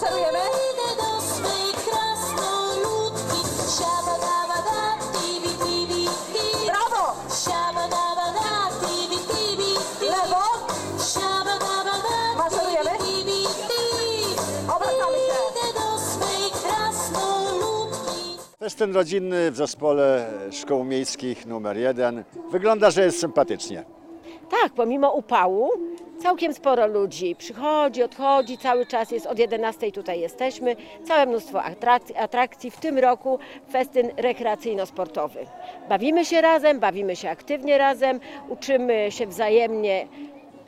maszerujemy. do swej krasnoludki. Rodzinny w zespole szkół miejskich numer jeden. Wygląda, że jest sympatycznie. Tak, pomimo upału całkiem sporo ludzi przychodzi, odchodzi, cały czas jest od 11 tutaj jesteśmy. Całe mnóstwo atrakcji, atrakcji. w tym roku festyn rekreacyjno-sportowy. Bawimy się razem, bawimy się aktywnie razem, uczymy się wzajemnie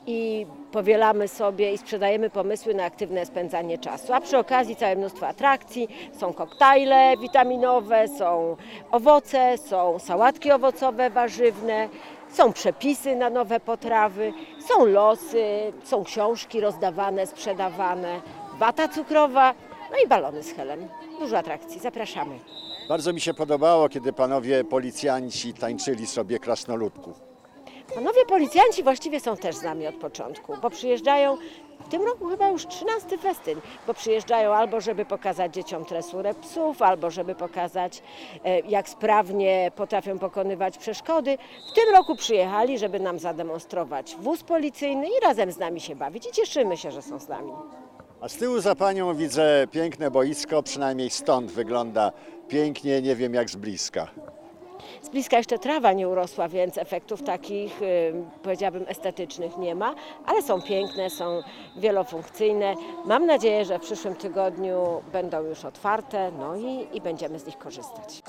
i powielamy sobie i sprzedajemy pomysły na aktywne spędzanie czasu. A przy okazji całe mnóstwo atrakcji, są koktajle witaminowe, są owoce, są sałatki owocowe, warzywne, są przepisy na nowe potrawy, są losy, są książki rozdawane, sprzedawane, wata cukrowa, no i balony z helem. Dużo atrakcji, zapraszamy. Bardzo mi się podobało, kiedy panowie policjanci tańczyli sobie krasnoludków. Panowie policjanci właściwie są też z nami od początku, bo przyjeżdżają w tym roku chyba już 13 festyn, bo przyjeżdżają albo żeby pokazać dzieciom tresurę psów, albo żeby pokazać e, jak sprawnie potrafią pokonywać przeszkody. W tym roku przyjechali, żeby nam zademonstrować wóz policyjny i razem z nami się bawić i cieszymy się, że są z nami. A z tyłu za panią widzę piękne boisko, przynajmniej stąd wygląda pięknie, nie wiem jak z bliska. Z bliska jeszcze trawa nie urosła, więc efektów takich, y, powiedziałabym, estetycznych nie ma, ale są piękne, są wielofunkcyjne. Mam nadzieję, że w przyszłym tygodniu będą już otwarte, no i, i będziemy z nich korzystać.